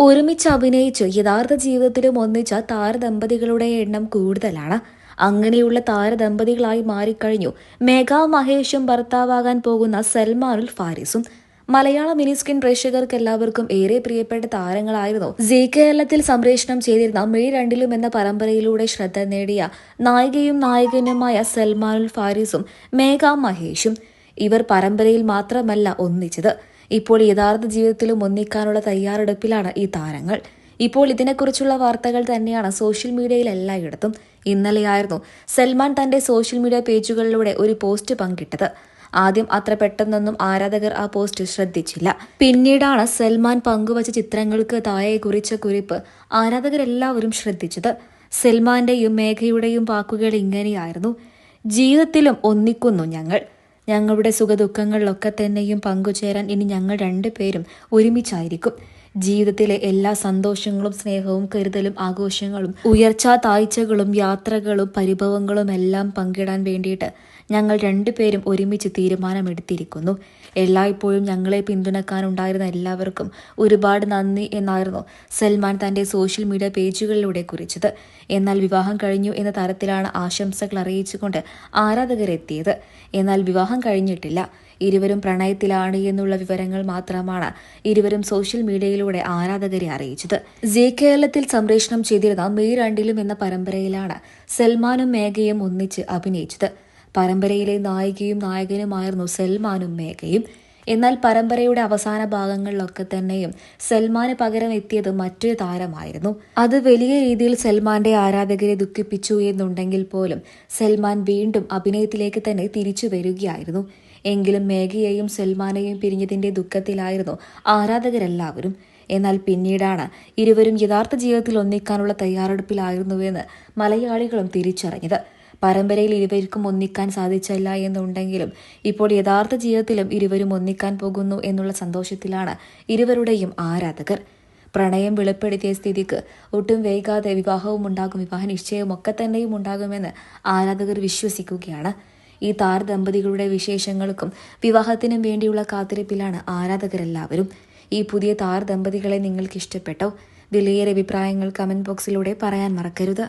ഒരുമിച്ച് അഭിനയിച്ച്. യഥാർത്ഥ ജീവിതത്തിലും ഒന്നിച്ച താരദമ്പതികളുടെ എണ്ണം കൂടുതലാണ്. അങ്ങനെയുള്ള താരദമ്പതികളായി മാറിക്കഴിഞ്ഞു. മേഘ മഹേഷും ഭർത്താവാകാൻ പോകുന്ന സൽമാനുൽ ഫാരിസും. മലയാള മിനി സ്ക്രീൻ പ്രേക്ഷകർക്ക് എല്ലാവർക്കും ഏറെ പ്രിയപ്പെട്ട താരങ്ങളായിരുന്നു. ജി കേരളത്തിൽ സംപ്രേഷണം ചെയ്തിരുന്ന മെയ് രണ്ടിലും എന്ന പരമ്പരയിലൂടെ ശ്രദ്ധ നേടിയ നായികയും നായകനുമായ സൽമാനുൽ ഫാരിസും മേഘ മഹേഷും ഇവർ പരമ്പരയിൽ മാത്രമല്ല ഒന്നിച്ചത്. ഇപ്പോൾ യഥാർത്ഥ ജീവിതത്തിലും ഒന്നിക്കാനുള്ള തയ്യാറെടുപ്പിലാണ് ഈ താരങ്ങൾ. ഇപ്പോൾ ഇതിനെക്കുറിച്ചുള്ള വാർത്തകൾ തന്നെയാണ് സോഷ്യൽ മീഡിയയിൽ എല്ലായിടത്തും. ഇന്നലെയായിരുന്നു സൽമാൻ തന്റെ സോഷ്യൽ മീഡിയ പേജുകളിലൂടെ ഒരു പോസ്റ്റ് പങ്കിട്ടത്. ആദ്യം അത്ര പെട്ടെന്നൊന്നും ആരാധകർ ആ പോസ്റ്റ് ശ്രദ്ധിച്ചില്ല. പിന്നീടാണ് സൽമാൻ പങ്കുവച്ച ചിത്രങ്ങൾക്ക് താഴെ കുറിച്ച കുറിപ്പ് ആരാധകരെല്ലാവരും ശ്രദ്ധിച്ചത്. സൽമാന്റെയും മേഘയുടെയും വാക്കുകൾ ഇങ്ങനെയായിരുന്നു. ജീവിതത്തിലും ഒന്നിക്കുന്നു ഞങ്ങൾ. ഞങ്ങളുടെ സുഖദുഃഖങ്ങളിലൊക്കെ തന്നെയും പങ്കുചേരാൻ ഇനി ഞങ്ങൾ രണ്ടുപേരും ഒരുമിച്ചായിരിക്കും. ജീവിതത്തിലെ എല്ലാ സന്തോഷങ്ങളും സ്നേഹവും കരുതലും ആഘോഷങ്ങളും ഉയർച്ചാ താഴ്ചകളും യാത്രകളും പരിഭവങ്ങളും എല്ലാം പങ്കിടാൻ വേണ്ടിയിട്ട് ഞങ്ങൾ രണ്ടുപേരും ഒരുമിച്ച് തീരുമാനമെടുത്തിരിക്കുന്നു. എല്ലായ്പ്പോഴും ഞങ്ങളെ പിന്തുണക്കാനുണ്ടായിരുന്ന എല്ലാവർക്കും ഒരുപാട് നന്ദി എന്നായിരുന്നു സൽമാൻ തന്റെ സോഷ്യൽ മീഡിയ പേജുകളിലൂടെ കുറിച്ചത്. എന്നാൽ വിവാഹം കഴിഞ്ഞു എന്ന തരത്തിലാണ് ആശംസകൾ അറിയിച്ചുകൊണ്ട് ആരാധകരെത്തിയത്. എന്നാൽ വിവാഹം കഴിഞ്ഞിട്ടില്ല. ഇരുവരും പ്രണയത്തിലാണ് എന്നുള്ള വിവരങ്ങൾ മാത്രമാണ് ഇരുവരും സോഷ്യൽ മീഡിയയിലൂടെ ആരാധകരെ അറിയിച്ചത്. ജെ കേരളത്തിൽ സംപ്രേഷണം ചെയ്തിരുന്ന മെയ് രണ്ടിലും എന്ന പരമ്പരയിലാണ് സൽമാനും മേഘയും ഒന്നിച്ച് അഭിനയിച്ചത്. പരമ്പരയിലെ നായികയും നായകനുമായിരുന്നു സൽമാനും മേഘയും. എന്നാൽ പരമ്പരയുടെ അവസാന ഭാഗങ്ങളിലൊക്കെ തന്നെയും സൽമാന് പകരം എത്തിയത് മറ്റൊരു താരമായിരുന്നു. അത് വലിയ രീതിയിൽ സൽമാന്റെ ആരാധകരെ ദുഃഖിപ്പിച്ചു എന്നുണ്ടെങ്കിൽ പോലും സൽമാൻ വീണ്ടും അഭിനയത്തിലേക്ക് തന്നെ തിരിച്ചു വരികയായിരുന്നു. എങ്കിലും മേഘയെയും സൽമാനെയും പിരിഞ്ഞതിന്റെ ദുഃഖത്തിലായിരുന്നു ആരാധകരെല്ലാവരും. എന്നാൽ പിന്നീടാണ് ഇരുവരും യഥാർത്ഥ ജീവിതത്തിൽ ഒന്നിക്കാനുള്ള തയ്യാറെടുപ്പിലായിരുന്നുവെന്ന് മലയാളികളും തിരിച്ചറിഞ്ഞത്. പരമ്പരയിൽ ഇരുവർക്കും ഒന്നിക്കാൻ സാധിച്ചില്ല എന്നുണ്ടെങ്കിലും ഇപ്പോൾ യഥാർത്ഥ ജീവിതത്തിലും ഇരുവരും ഒന്നിക്കാൻ പോകുന്നു എന്നുള്ള സന്തോഷത്തിലാണ് ഇരുവരുടെയും ആരാധകർ. പ്രണയം വെളിപ്പെടുത്തിയ സ്ഥിതിക്ക് ഒട്ടും വൈകാതെ വിവാഹവും ഉണ്ടാകും വിവാഹ നിശ്ചയവും ഒക്കെ തന്നെയും ഉണ്ടാകുമെന്ന് ആരാധകർ വിശ്വസിക്കുകയാണ്. ഈ താർ ദമ്പതികളുടെ വിശേഷങ്ങൾക്കും വിവാഹത്തിനും വേണ്ടിയുള്ള കാത്തിരിപ്പിലാണ് ആരാധകരെല്ലാവരും. ഈ പുതിയ താർ ദമ്പതികളെ നിങ്ങൾക്ക് ഇഷ്ടപ്പെട്ടോ വിലയേറെ അഭിപ്രായങ്ങൾ കമന്റ് ബോക്സിലൂടെ പറയാൻ മറക്കരുത്.